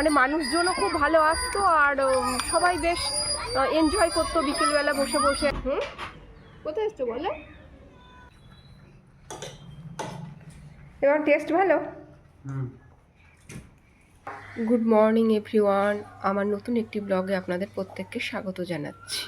মানে মানুষজনও খুব ভালো আসতো আর সবাই বেশ এনজয় করতো বিকেলবেলা বসে বসে। হুম? কোথায় এসছো বলো? এবার টেস্ট ভালো? গুড মর্নিং এভরিওয়ান আমার নতুন একটি ব্লগে আপনাদের প্রত্যেককে স্বাগত জানাচ্ছি।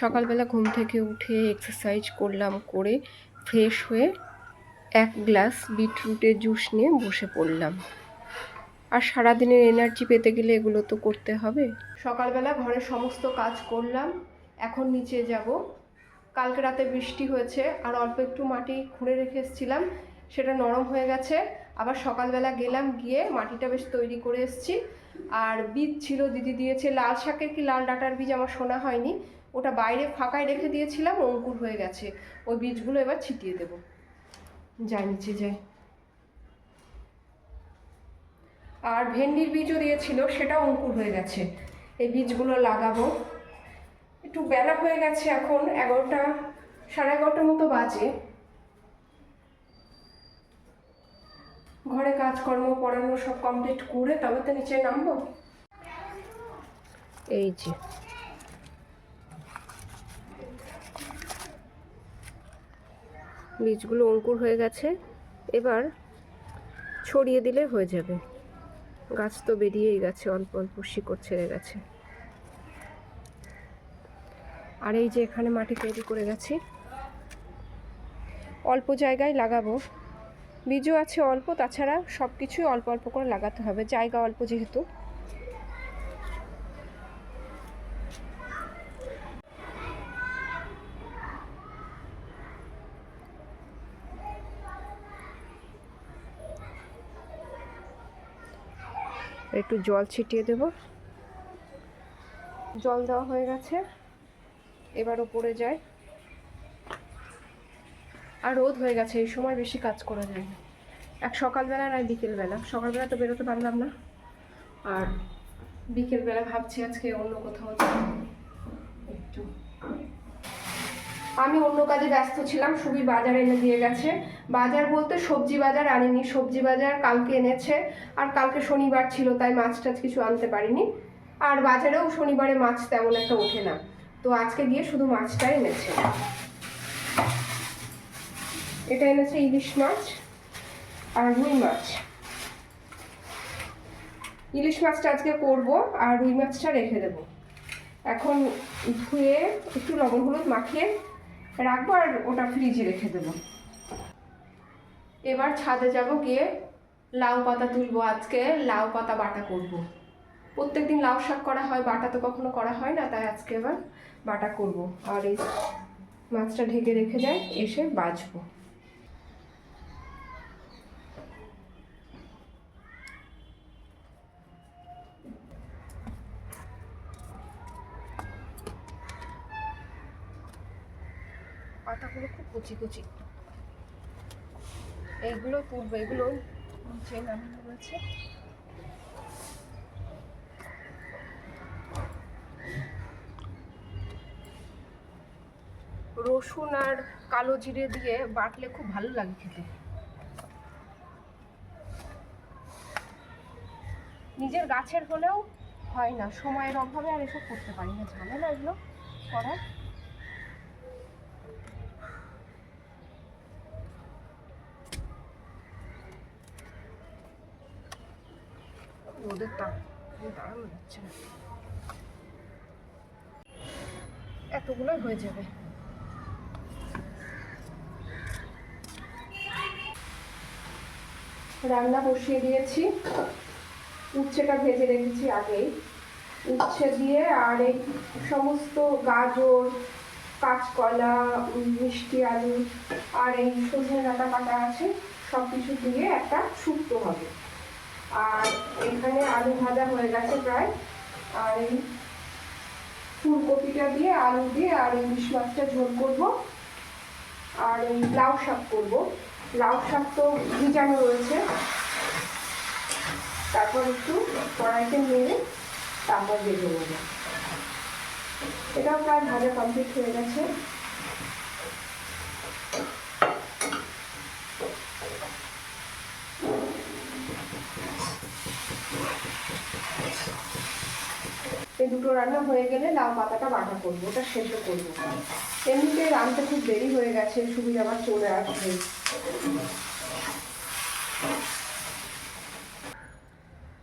সকালবেলা ঘুম থেকে উঠে এক্সারসাইজ করলাম করে ফ্রেশ হয়ে এক গ্লাস বিটরুটের জুস নিয়ে বসে পড়লাম। আর সারাদিনের এনার্জি পেতে গেলে এগুলো তো করতে হবে। সকালবেলা ঘরের সমস্ত কাজ করলাম, এখন নিচে যাব। কালকে রাতে বৃষ্টি হয়েছে, আর অল্প একটু মাটি খুঁড়ে রেখে এসেছিলাম, সেটা নরম হয়ে গেছে। আবার সকালবেলা গেলাম গিয়ে মাটিটা বেশ তৈরি করে এসেছি। আর বীজ ছিল, দিদি দিয়েছে লাল শাকের কি লাল ডাটার বীজ আমার শোনা হয়নি, ওটা বাইরে ফাঁকায় রেখে দিয়েছিলাম, অঙ্কুর হয়ে গেছে। ওই বীজগুলো এবার ছিটিয়ে দেবো। যাই, নিচে যাই। আর ভেন্ডির বীজও দিয়েছিল, সেটাও অঙ্কুর হয়ে গেছে। এই বীজগুলো লাগাবো। একটু বেলা হয়ে গেছে এখন, এগারোটা, সাড়ে এগারোটার মতো বাজে। ঘরে কাজকর্ম, পড়ানো সব কমপ্লিট করে তবে তো নিচে নামবো? এই যে। বীজগুলো অঙ্কুর হয়ে গেছে। এবার ছড়িয়ে দিলে হয়ে যাবে। গাছ তো বেরিয়েই গেছে, অল্প অল্প শিকড় ছেড়ে গেছে। আর এই যে এখানে মাটি তৈরি করে গেছি। অল্প জায়গায় লাগাবো। বীজও আছে অল্প, তাছাড়া সব কিছুই অল্প অল্প করে লাগাতে হবে। জায়গা অল্প যেহেতু। একটু জল ছিটিয়ে দেব। জল দেওয়া হয়ে গেছে। এবার ওপরে যায় আর রোদ হয়ে গেছে, এই সময় বেশি কাজ করা যায় না। এক সকালবেলা আর বিকেলবেলা। সকালবেলা তো বেরোতে পারলাম না। আর বিকেলবেলা ভাবছি আজকে অন্য কোথাও একটু আমি অন্য কাজে ব্যস্ত ছিলাম, সুবি বাজার এনে দিয়ে গেছে। বাজার বলতে সবজি বাজার আনেনি, সবজি বাজার কালকে এনেছে, আর কালকে শনিবার ছিল, তাই মাছ টাছ কিছু আনতে পারিনি। আর বাজারেও শনিবারে মাছ তেমন একটা ওঠে না। তো আজকে গিয়ে শুধু মাছটাই এনেছে। এটা এনেছে ইলিশ মাছ আর রুই মাছ। ইলিশ মাছটা আজকে করব, আর রুই মাছটা রেখে দেব। এখন ধুয়ে একটু লবণ হলুদ মাখিয়ে রাখব আর ওটা ফ্রিজে রেখে দেব। এবার ছাদে যাব গিয়ে লাউ পাতা তুলবো আজকে, লাউ পাতা বাটা করব। প্রত্যেক দিন লাউ শাক করা হয়, বাটা তো কখনো করা হয় না, তাই আজকে এবার বাটা করব। আর এই মাছটা ঢেকে রেখে যাই, এসে বাজবো। পাতাগুলো খুব কুচি কুচি। এইগুলো তুলবো এগুলো রয়েছে রসুন আর কালো জিরে দিয়ে বাটলে খুব ভালো লাগে খেতে। নিজের গাছের হলেও হয় না, সময়ের অভাবে আর এসব করতে পারি না, ঝামেলা এগুলো করার। রোদের তাপ এতগুলোই হয়ে যাবে। রান্না বসিয়ে দিয়েছি। উচ্ছেটা ভেজে রেখেছি আগেই। উচ্ছে দিয়ে আর এই সমস্ত গাজর, কাঁচকলা, মিষ্টি আলু আর এই সজনে ডাঁটা কাটা আছে সব কিছু দিয়ে একটা শুক্তো হবে। আর এখানে আলু ভাজা হয়ে গেছে প্রায়। আর এই ফুলকপিটা দিয়ে, আলু দিয়ে আর ইলিশ মাছটা ঝোল করব। আর এই লাউ শাক করব। লাউ শাক তো ভিজানো রয়েছে। তারপর একটু কড়াইতে নিয়ে তারপর ভেজে নেব। এটাও প্রায় ভাজা কমপ্লিট হয়ে গেছে। এই দুটো রান্না হয়ে গেলে লাউ পাতাটা বাটা করব, ওটা সেদ্ধ করব। এমনিতে রান্নাতে খুব দেরি হয়ে গেছে, সুবিধা আবার চলে আসবে।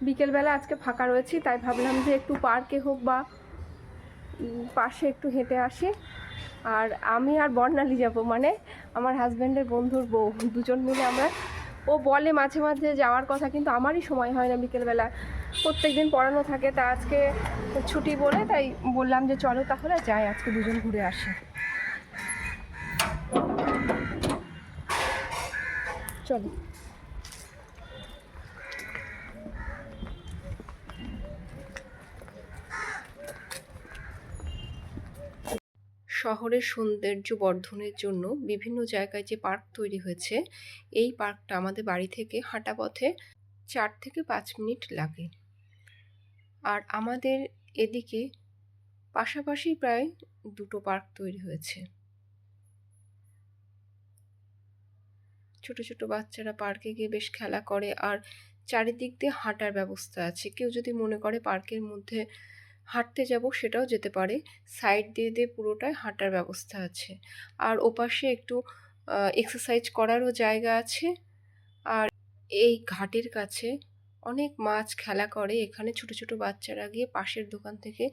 বিকেলবেলা আজকে ফাঁকা রয়েছি, তাই ভাবলাম যে একটু পার্কে হোক বা পাশে একটু হেঁটে আসি। আর আমি আর বর্ণালি যাব মানে আমার হাজব্যান্ডের বন্ধুর বউ, দুজন মিলে আমরা। ও বলে মাঝে মাঝে যাওয়ার কথা, কিন্তু আমারই সময় হয় না বিকেলবেলা। প্রত্যেক দিন পড়ানো থাকে, তা আজকে ছুটি বলে তাই বললাম যে চলো তাহলে যাই, আজকে দুজন ঘুরে আসি। চলো। শহরের সৌন্দর্য বর্ধনের জন্য বিভিন্ন জায়গায় যে পার্ক তৈরি হয়েছে, এই পার্কটা আমাদের বাড়ি থেকে হাঁটা পথে চার থেকে পাঁচ মিনিট লাগে। আর আমাদের এদিকে পাশাপাশি প্রায় দুটো পার্ক তৈরি হয়েছে। ছোট ছোট বাচ্চারা পার্কে গিয়ে বেশ খেলা করে আর চারিদিক দিয়ে হাঁটার ব্যবস্থা আছে। কেউ যদি মনে করে পার্কের মধ্যে হাঁটতে যাব, সেটাও যেতে পারে। সাইড দিয়ে দিয়ে পুরোটাই হাঁটার ব্যবস্থা আছে। আর ওপাশে একটু এক্সারসাইজ করারও জায়গা আছে। আর এই ঘাটের কাছে অনেক মাছ খেলা করে। এখানে ছোট ছোট বাচ্চারা গিয়ে পাশের দোকান থেকে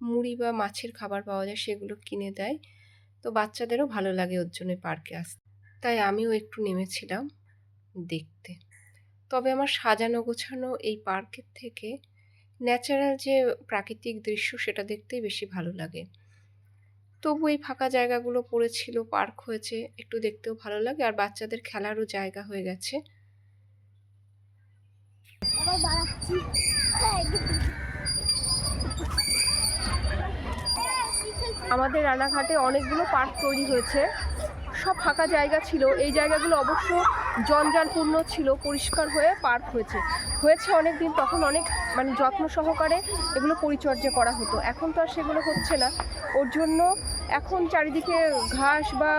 মুড়ি বা মাছের খাবার পাওয়া যায়, সেগুলো কিনে দেয়। তো বাচ্চাদেরও ভালো লাগে ওর জন্য পার্কে আসতে। তাই আমিও একটু নেমেছিলাম দেখতে। তবে আমার সাজানো, গোছানো এই পার্কের থেকে ন্যাচারাল যে প্রাকৃতিক দৃশ্য, সেটা দেখতেই বেশি ভালো লাগে। তবু এই ফাঁকা জায়গাগুলো পড়েছিল, পার্ক হয়েছে, একটু দেখতেও ভালো লাগে। আর বাচ্চাদের খেলারও জায়গা হয়ে গেছে। আমাদের রানাঘাটে অনেকগুলো পার্ক তৈরি হয়েছে। সব ফাঁকা জায়গা ছিল। এই জায়গাগুলো অবশ্য জঞ্জালপূর্ণ ছিল, পরিষ্কার হয়ে পার্ক হয়েছে। হয়েছে অনেক দিন তখন অনেক মানে যত্ন সহকারে এগুলো পরিচর্যা করা হতো। এখন তো আর সেগুলো হচ্ছে না। ওর জন্য এখন চারিদিকে ঘাস বা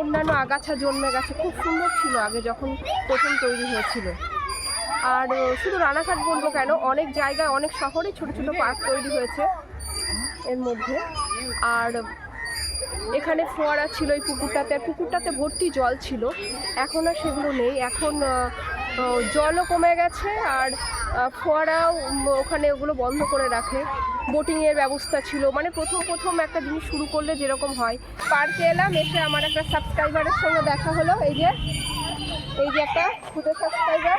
অন্যান্য আগাছা জন্মে গেছে। খুব সুন্দর ছিল আগে যখন প্রথম তৈরি হয়েছিল। আর শুধু রানাঘাট বলব কেন, অনেক জায়গায়, অনেক শহরে ছোট ছোট পার্ক তৈরি হয়েছে এর মধ্যে। আর, এখানে ফোয়ারা ছিল এই পুকুরটাতে, আর পুকুরটাতে ভর্তি জল ছিল। এখন আর সেগুলো নেই। এখন জলও কমে গেছে, আর ফোয়ারাও ওখানে ওগুলো বন্ধ করে রাখে। বোটিংয়ের ব্যবস্থা ছিল। মানে প্রথম প্রথম একটা জিনিস শুরু করলে যেরকম হয়। পার্কে এলাম, এসে আমার একটা সাবস্ক্রাইবারের সঙ্গে দেখা হলো। এই যে এই যে একটা খুদে সাবস্ক্রাইবার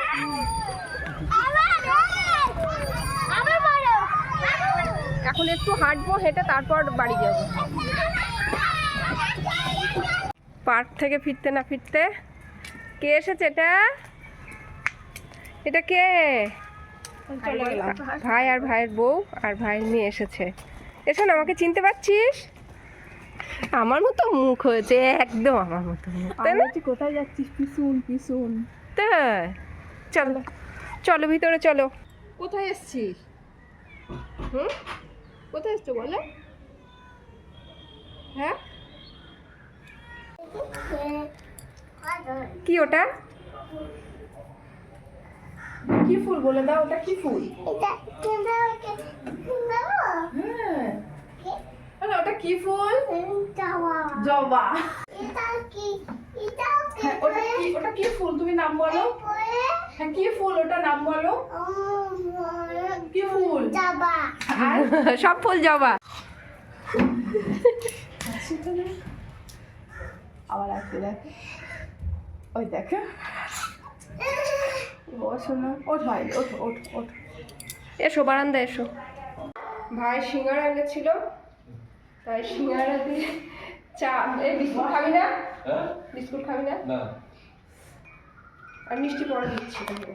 এখন একটু হাঁটবো হেঁটে তারপর বাড়ি যাব। পার্ক থেকে ফিরতে না ফিরতে? কে এসেছে এটা? এটা কে? ভাই আর ভাইয়ের বউ আর ভাইয়ের মেয়ে এসেছে। এসো আমাকে চিনতে পারছিস? আমার মতো মুখ হয়েছে একদম আমার মতো মুখ তাই না? কোথায় যাচ্ছিস? পিছুন পিছুন। তাই। চলো চলো ভিতরে চলো। কোথায় এসছিস? হুম? কোথায় এসছো বলো? হ্যাঁ? কি ওটা? কি ফুল বলে দাও ওটা কি ফুল? এটা ওটা কি ফুল? জবা। এটা কি? এটা হ্যাঁ ওটা কি ওটা কি ফুল? তুমি নাম বলো। হ্যাঁ কি ফুল? ওটা নাম বলো। কি ফুল? সব ফুল জবা। আবার আসবে দেখ। ওই দেখো। ওঠ ভাই ওঠ ওঠ ওঠ। এসো বারান্দা এসো। ভাই সিঙ্গারা এনেছিল। তাই সিঙ্গারা দিয়ে চা এই বিস্কুট খাবি না? হ্যাঁ? বিস্কুট খাবি না? না। আর মিষ্টি পরে দিচ্ছি তাহলে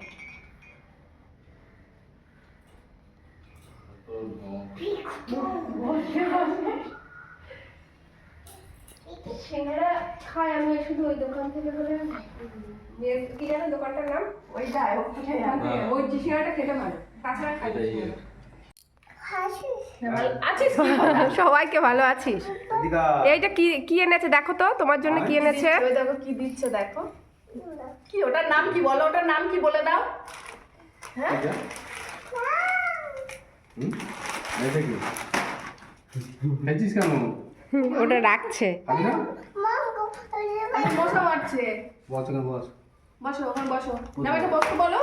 সিঙ্গারা খাই আমি শুধু ওই দোকান থেকে বলে কি জানো দোকানটার নাম? ওইটা হ্যাঁ। ওই যে সিঙ্গারাটা খেতে ভালো তাছাড়া খাই না এটাই সিঙ্গারা। হাসিস আছিস কি? সবাইকে ভালো আছিস। এইটা কি কি এনেছে দেখো তো? তোমার জন্য কি এনেছে? দেখো কি দিচ্ছে দেখো। কি ওটার নাম কি বলো? ওটার নাম কি বলে দাও? হ্যাঁ? ওটা রাখছে। বসো মারছে। বস বসো। ওখানে বসো। না এটা বসো বলো।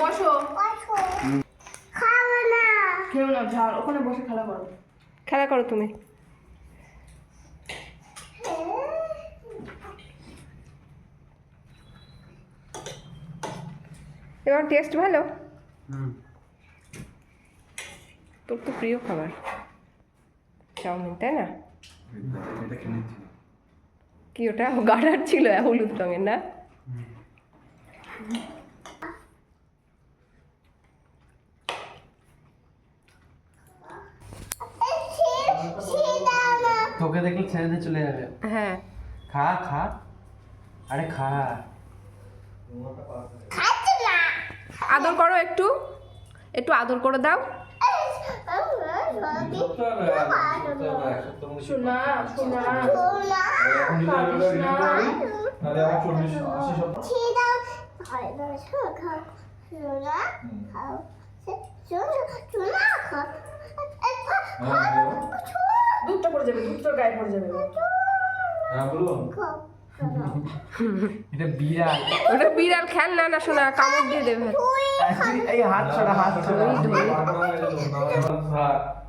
বসো। খাব না না ওখানে বসে খেলা করো। খেলা করো তুমি। এবার টেস্ট ভালো? তোর তো প্রিয় খাবার। চাউমিন তাই না? কি ওটা? গাঢ়ার ছিল হলুদ রঙের না? তোকে দেখলে ছেড়ে দিয়ে চলে যাবে। হ্যাঁ। খা খা। আরে খা। খাচ্ছি না আদর করো একটু। একটু আদর করে দাও। খাও দুধটা পড়ে যাবে দুধটা গায়ে পড়ে যাবে। খাও এটা বিড়াল। ওটা বিড়াল খেলনা না শোনা কামড় দিয়ে দেবে এই হাত ছড়া হাত ছড়া।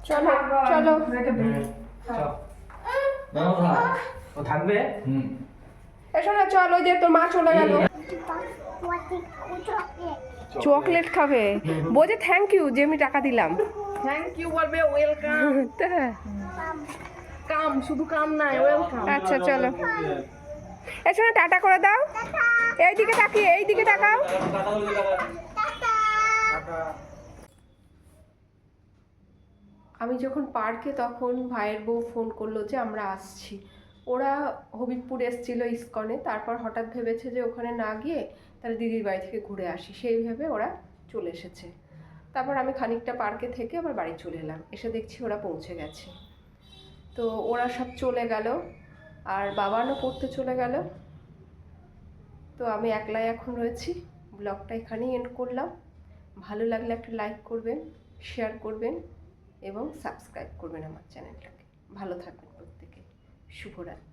চলো চলো। ও থাকবে? এ শোনা চলো যে তোর মা চলে গেল। চকলেট খাবে। বলছে থ্যাংক ইউ যে আমি টাকা দিলাম। থ্যাংক ইউ বলবে ওয়েলকাম কাম শুধু কাম নাই ওয়েলকাম আচ্ছা চলো। এ শোনা টাটা করে দাও। এইদিকে তাকিয়ে এইদিকে তাকাও। আমি যখন পার্কে তখন ভাইয়ের বউ ফোন করল যে আমরা আসছি। ওরা হবিবপুর এসছিল ইস্কনে তারপর হঠাৎ ভেবেছে যে ওখানে না গিয়ে তাহলে দিদির বাড়ি থেকে ঘুরে আসি। সেই ভেবে ওরা চলে এসেছে। তারপর আমি খানিকটা পার্কে থেকে আবার বাড়ি চলে এলাম। এসে দেখছি ওরা পৌঁছে গেছে। তো ওরা সব চলে গেল। আর বাবানও পড়তে চলে গেল। তো আমি একলাই এখন রয়েছি। ব্লগটা এখানেই এন্ড করলাম। ভালো লাগলে একটা লাইক করবেন শেয়ার করবেন এবং সাবস্ক্রাইব করবেন আমার চ্যানেলটাকে ভালো থাকবেন প্রত্যেকে। শুভরাত্রি।